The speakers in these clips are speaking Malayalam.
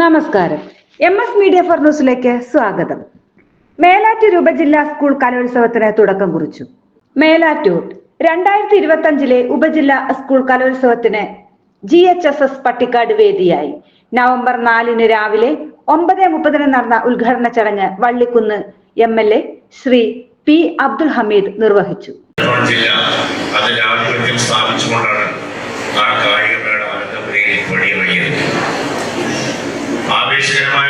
നമസ്കാരം. എം എസ് മീഡിയ ഫോർ ന്യൂസിലേക്ക് സ്വാഗതം. മേലാറ്റൂർ ഉപജില്ലാ സ്കൂൾ കലോത്സവത്തിന് തുടക്കം കുറിച്ചു. മേലാറ്റൂർ രണ്ടായിരത്തി ഇരുപത്തി അഞ്ചിലെ ഉപജില്ലാ സ്കൂൾ കലോത്സവത്തിന് G H S S Pattikkad വേദിയായി. നവംബർ നാലിന് രാവിലെ ഒമ്പത് മുപ്പതിന് നടന്ന ഉദ്ഘാടന ചടങ്ങ് Vallikkunnu M L A Shri P Abdul Hameed നിർവഹിച്ചു.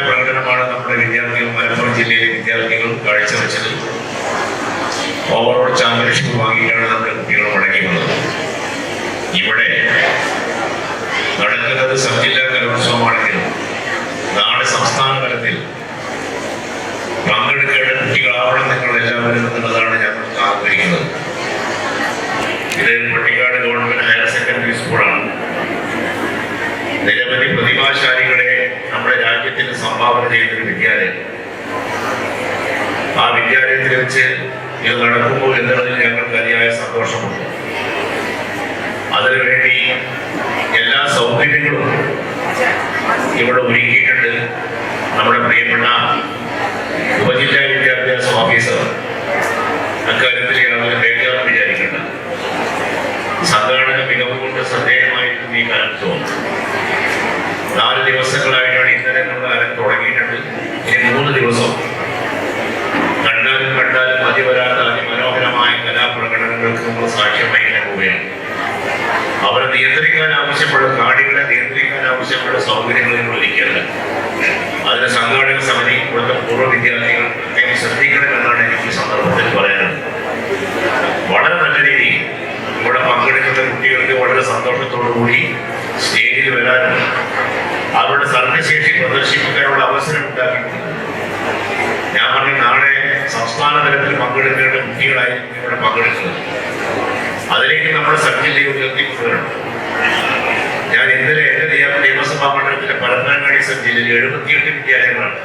പ്രകടനമാണ് നമ്മുടെ വിദ്യാർത്ഥികൾ മലപ്പുറം ജില്ലയിലെ വിദ്യാർത്ഥികൾ കാഴ്ചവെച്ചത്. ഓവറോൾ ചാമ്പ്യൻഷിപ്പ് വാങ്ങിയിട്ടാണ് നമ്മുടെ കുട്ടികൾ മടങ്ങി വന്നത്. ഇവിടെ നടക്കുന്നത് സബ് ജില്ലാ കലോത്സവമാണെങ്കിലും നാളെ സംസ്ഥാന തലത്തിൽ പങ്കെടുക്കേണ്ട കുട്ടികളാവണം നിങ്ങൾ എല്ലാവരും എന്നുള്ളതാണ് ഞങ്ങൾ ആഗ്രഹിക്കുന്നത്. ഇത് പട്ടിക്കാട് ഗവൺമെന്റ് ഹയർ സെക്കൻഡറി സ്കൂളാണ്. നിരവധി പ്രതിഭാശാലികളെ നമ്മുടെ രാജ്യത്തിന് സംഭാവന ചെയ്തൊരു വിദ്യാലയം. ആ വിദ്യാലയത്തിൽ വെച്ച് ഇത് നടക്കുമ്പോൾ എന്നുള്ളതിൽ ഞങ്ങൾക്ക് അതിയായ സന്തോഷമുണ്ട്. അതിനുവേണ്ടി എല്ലാ സൗകര്യങ്ങളും ഇവിടെ ഒരുക്കിയിട്ടുണ്ട് നമ്മുടെ പ്രിയപ്പെട്ട ഉപജില്ലാ വിദ്യാഭ്യാസ നമ്മൾ സാക്ഷ്യം വഹിക്കാൻ പോവുകയാണ്. അവരെ നിയന്ത്രിക്കാൻ ആവശ്യപ്പെടുന്ന നാടുകളെ നിയന്ത്രിക്കാൻ ആവശ്യപ്പെടുന്ന സൗകര്യങ്ങൾ നിങ്ങൾ ഒരുക്കിയല്ല അതിന് സംഘാടക സമിതി ഇവിടുത്തെ പൂർവ വിദ്യാർത്ഥികൾ പ്രത്യേകം ശ്രദ്ധിക്കണമെന്നാണ് എനിക്ക് സന്ദർഭത്തിൽ പറയാനുള്ളത്. വളരെ നല്ല രീതിയിൽ ഇവിടെ പങ്കെടുക്കുന്ന കുട്ടികൾക്ക് വളരെ സന്തോഷത്തോടു കൂടി സ്റ്റേജിൽ വരാനും അവരുടെ സർഗശേഷി പ്രദർശിപ്പിക്കാനുള്ള അവസരം ഉണ്ടാക്കിയിട്ടുണ്ട് ഞാൻ പറഞ്ഞു നാളെ സംസ്ഥാന തലത്തിൽ പങ്കെടുക്കേണ്ട കുട്ടികളായിരിക്കും ഇവിടെ പങ്കെടുക്കുന്നത്. അതിലേക്ക് നമ്മൾ സബ് ജില്ലയെ ഉയർത്തിക്കൊണ്ടുവരണം ഞാൻ ഇന്നലെ എന്റെ നിയമ നിയമസഭാ മണ്ഡലത്തിലെ പരപ്പനങ്ങാടി സബ് ജില്ലയിൽ എഴുപത്തിയെട്ട് വിദ്യാലയങ്ങളാണ്.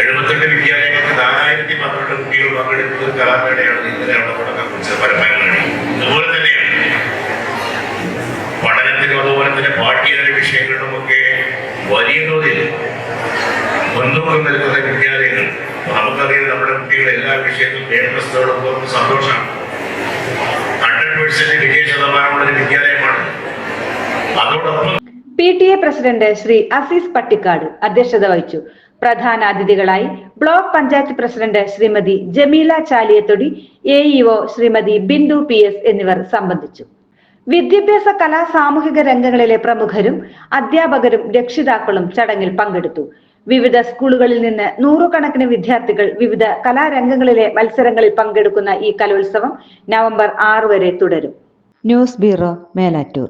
എഴുപത്തെട്ട് വിദ്യാലയങ്ങൾക്ക് നാലായിരത്തി പന്ത്രണ്ട് കുട്ടികൾ പങ്കെടുക്കുന്ന ഒരു കലാമേളയാണ് ഇന്നലെ അവിടെ തുടക്കം കുറിച്ചത് പരപ്പനങ്ങാടി. അതുപോലെ തന്നെയാണ്. പഠനത്തിനും അതുപോലെ തന്നെ പാഠ്യേതര വിഷയങ്ങളിലുമൊക്കെ വലിയ തോതിൽ മുൻതൂക്കം നൽകുന്ന വിദ്യാലയങ്ങൾ. നമുക്കറിയാം നമ്മുടെ കുട്ടികൾ എല്ലാ വിഷയത്തിലും കേന്ദ്രസ്ഥയോടൊപ്പം സന്തോഷമാണ്. വിദ്യാലയമാണ്. P T A president Shri Azeez Pattikkad അധ്യക്ഷത വഹിച്ചു. പ്രധാന അതിഥികളായി block panchayat president Shrimati Jameela Chaliyathodi A EO Shrimati Bindu P S എന്നിവർ സംബന്ധിച്ചു. വിദ്യാഭ്യാസ കലാ സാമൂഹിക രംഗങ്ങളിലെ പ്രമുഖരും അധ്യാപകരും രക്ഷിതാക്കളും ചടങ്ങിൽ പങ്കെടുത്തു. വിവിധ സ്കൂളുകളിൽ നിന്ന് നൂറുകണക്കിന് വിദ്യാർത്ഥികൾ വിവിധ കലാരംഗങ്ങളിലെ മത്സരങ്ങളിൽ പങ്കെടുക്കുന്ന ഈ കലോത്സവം നവംബർ ആറ് വരെ തുടരും. News bureau Melattur.